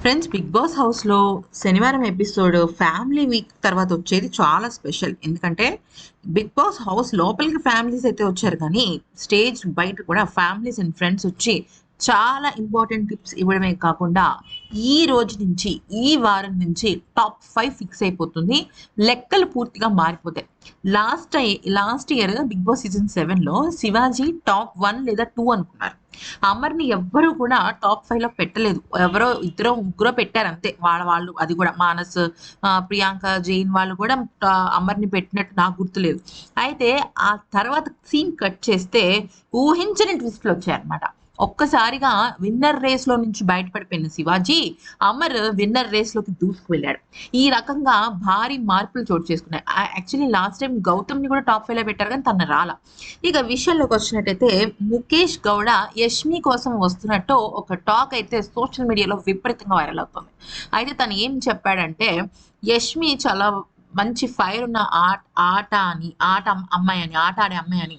Friends big boss హౌస్లో శనివారం episode family week తర్వాత వచ్చేది చాలా స్పెషల్ ఎందుకంటే బిగ్ బాస్ హౌస్ లోపలికి ఫ్యామిలీస్ అయితే వచ్చారు కానీ స్టేజ్ బయట కూడా ఫ్యామిలీస్ అండ్ ఫ్రెండ్స్ వచ్చి చాలా ఇంపార్టెంట్ టిప్స్ ఇవ్వడమే కాకుండా ఈ రోజు నుంచి ఈ వారం నుంచి టాప్ ఫైవ్ ఫిక్స్ అయిపోతుంది. లెక్కలు పూర్తిగా మారిపోతాయి. Last last year Bigg Boss season సెవెన్లో శివాజీ టాప్ వన్ లేదా టూ అనుకున్నారు. అమర్ని ఎవ్వరూ కూడా టాప్ ఫైవ్లో పెట్టలేదు. ఎవరో ఇద్దరు ముగ్గురో పెట్టారు అంతే. వాళ్ళ వాళ్ళు అది కూడా మానస్ ఆ, ప్రియాంక జైన్ వాళ్ళు కూడా అమర్ని పెట్టినట్టు నాకు గుర్తులేదు అయితే ఆ తర్వాత సీన్ కట్ చేస్తే ఊహించని ట్విస్ట్లు వచ్చాయన్నమాట. ఒక్కసారిగా విన్నర్ రేస్లో నుంచి బయటపడిపోయిన శివాజీ అమర్ విన్నర్ రేస్లోకి దూసుకు వెళ్ళాడు ఈ రకంగా భారీ మార్పులు చోటు చేసుకున్నాయి. యాక్చువల్లీ లాస్ట్ టైం గౌతమ్ని కూడా టాప్ ఫైవ్లో పెట్టారు కానీ తన రాల. ఇక విషయంలోకి వచ్చినట్టయితే ముఖేష్ గౌడ యష్మి కోసం వస్తున్నట్టు ఒక టాక్ అయితే సోషల్ మీడియాలో విపరీతంగా వైరల్ అవుతుంది. అయితే తను ఏం చెప్పాడంటే యష్మి చాలా మంచి ఫైర్ ఉన్న ఆట ఆట అని ఆట అమ్మాయి అని ఆట ఆడే అమ్మాయి అని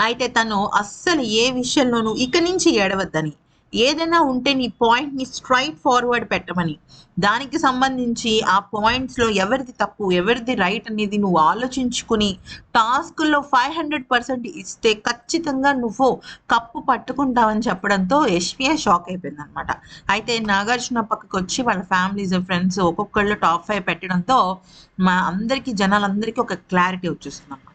అయితే తను అస్సలు ఏ విషయంలోనూ ఇక నుంచి ఏడవద్దని. ఏదైనా ఉంటే నీ పాయింట్ని స్ట్రైట్ ఫార్వర్డ్ పెట్టమని. దానికి సంబంధించి ఆ పాయింట్స్లో ఎవరిది తప్పు ఎవరిది రైట్ అనేది నువ్వు ఆలోచించుకుని టాస్క్లో ఫైవ్ హండ్రెడ్ పర్సెంట్ ఇస్తే ఖచ్చితంగా నువ్వు కప్పు పట్టుకుంటావని చెప్పడంతో యశ్వియా షాక్ అయిపోయింది అనమాట అయితే నాగార్జున పక్కకు వచ్చి వాళ్ళ ఫ్యామిలీస్ ఫ్రెండ్స్ ఒక్కొక్కళ్ళు టాప్ ఫైవ్ పెట్టడంతో మా అందరికి జనాలందరికీ ఒక క్లారిటీ వచ్చేస్తుంది